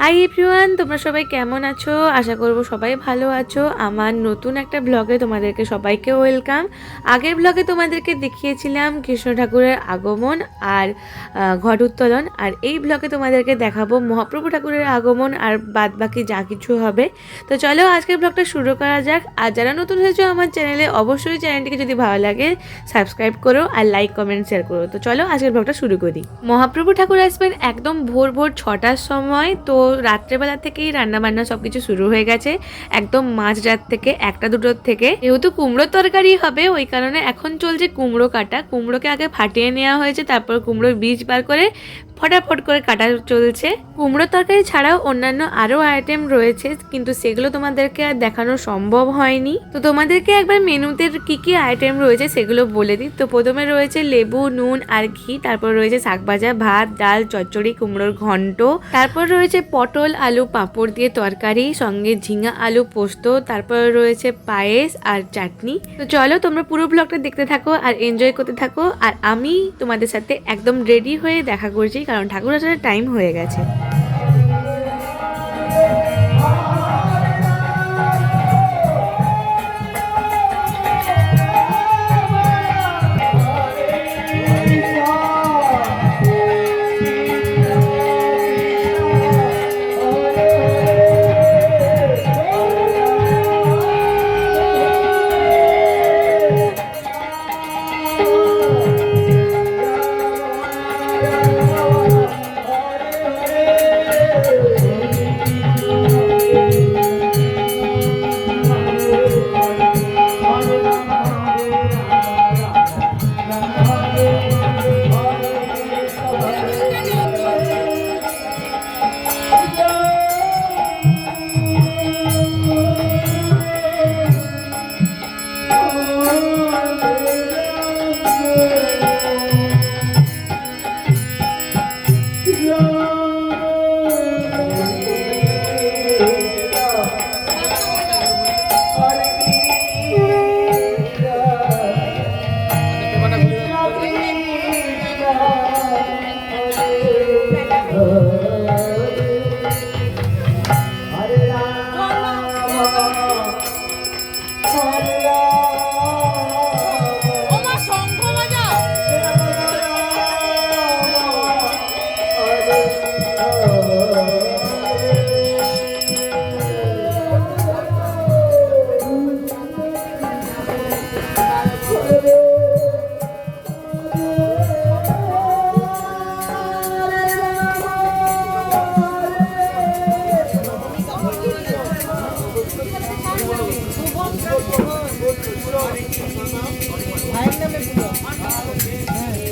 Hi everyone তোমরা সবাই কেমন আছো? আশা করব সবাই ভালো আছো। আমার নতুন একটা ব্লগে তোমাদেরকে সবাইকে ওয়েলকাম আগের ব্লগে তোমাদেরকে দেখিয়েছিলাম কৃষ্ণ ঠাকুরের আগমন আর ঘট উত্তোলন। আর এই ব্লগে তোমাদেরকে দেখাবো মহাপ্রভু ঠাকুরের আগমন আর বাদ বাকি যা কিছু হবে। তো চলো আজকের ব্লগটা শুরু করা যাক। আর যারা নতুন হয়েছো আমার চ্যানেলে অবশ্যই চ্যানেলটিকে যদি ভালো লাগে সাবস্ক্রাইব করো আর লাইক কমেন্ট শেয়ার করো। তো চলো আজকের ব্লগটা শুরু করি। মহাপ্রভু ঠাকুর আসবেন একদম ভোর ভোর ছটার সময়। তো রাত্রেবেলা থেকেই রান্না বান্না সব কিছু শুরু হয়ে গেছে। একদম মাঝ রাত থেকে, একটা দুটোর থেকে। যেহেতু কুমড়োর তরকারি হবে, ওই কারণে এখন চলছে কুমড়ো কাটা। কুমড়োকে আগে ফাটিয়ে নেওয়া হয়েছে, তারপর কুমড়োর বীজ বার করে ফটাফট করে কাটা চলছে। কুমড়ো তরকারি ছাড়াও অন্যান্য আরও আইটেম রয়েছে, কিন্তু সেগুলো তোমাদেরকে আর দেখানো সম্ভব হয়নি। তো তোমাদেরকে একবার মেনুতে কি কি আইটেম রয়েছে সেগুলো বলে দিই। তো প্রথমে রয়েছে লেবু, নুন আর ঘি, তারপর রয়েছে শাক ভাজা ভাত, ডাল, চচ্চড়ি, কুমড়োর ঘন্ট। তারপর রয়েছে পটল, আলু, পাঁপড় দিয়ে তরকারি, সঙ্গে ঝিঙা, আলু পোস্ত, তারপর রয়েছে পায়েস আর চাটনি। তো চলো তোমরা পুরো ব্লগটা দেখতে থাকো আর এনজয় করতে থাকো। আর আমি তোমাদের সাথে একদম রেডি হয়ে দেখা করছি, কারণ ঠাকুর আসার টাইম হয়ে গেছে। ভাইয়ের নামে পুজো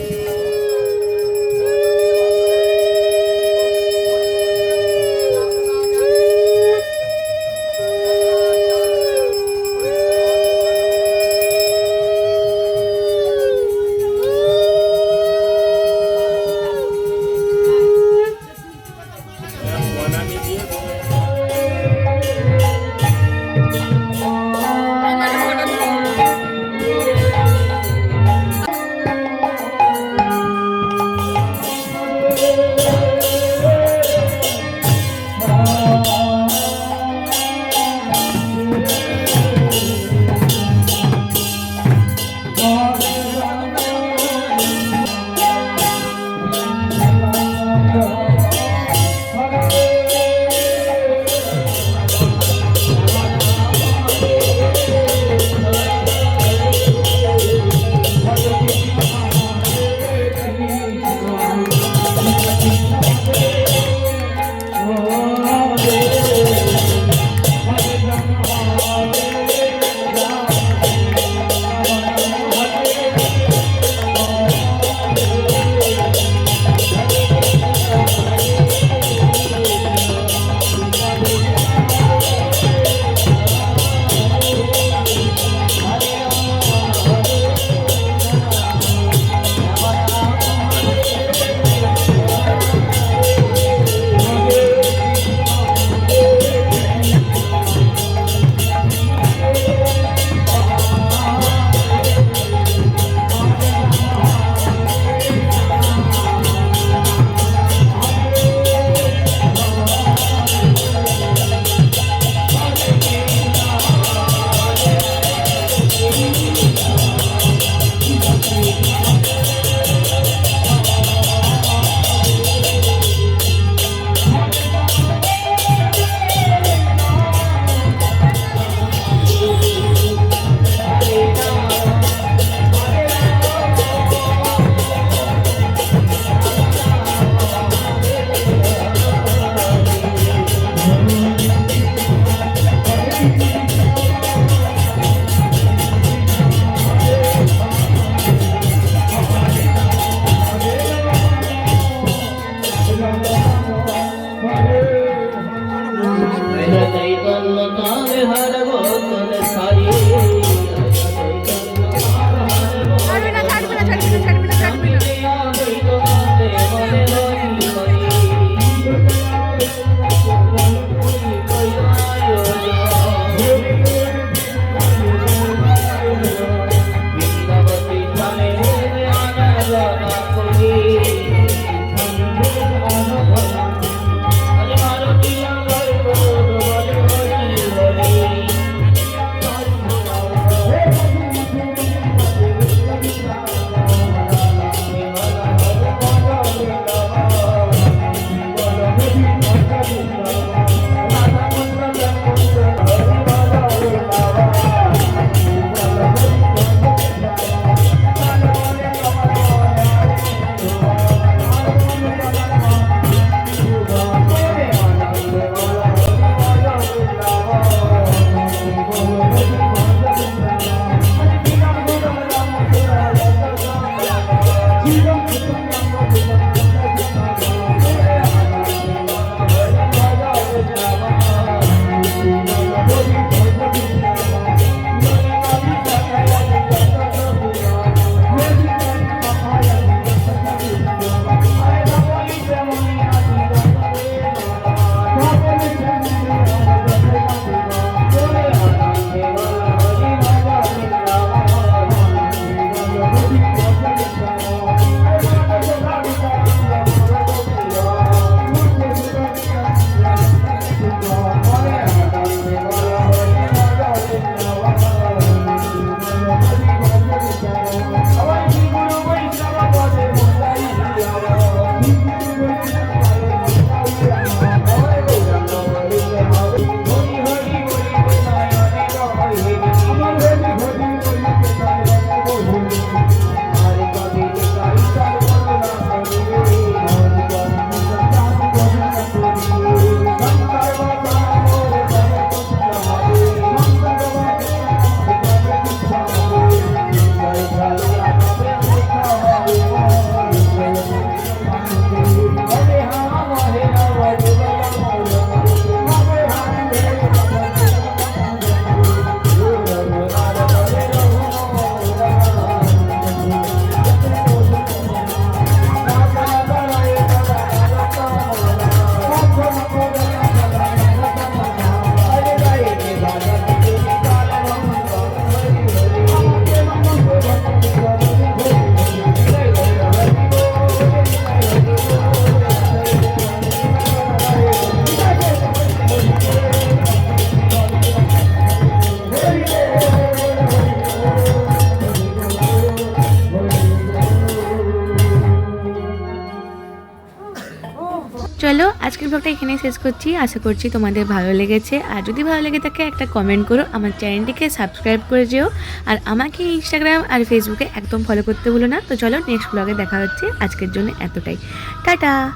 আজকের ব্লগটা এখানেই শেষ করছি। আশা করছি তোমাদের ভালো লেগেছে। আর যদি ভালো লেগে থাকে, একটা কমেন্ট করো, আমার চ্যানেলটিকে সাবস্ক্রাইব করে যেও। আর আমাকে ইনস্টাগ্রাম আর ফেসবুকে একদম ফলো করতে ভুলো না। তো চলো নেক্সট ব্লগে দেখা হচ্ছে। আজকের জন্য এতটাই। টাটা!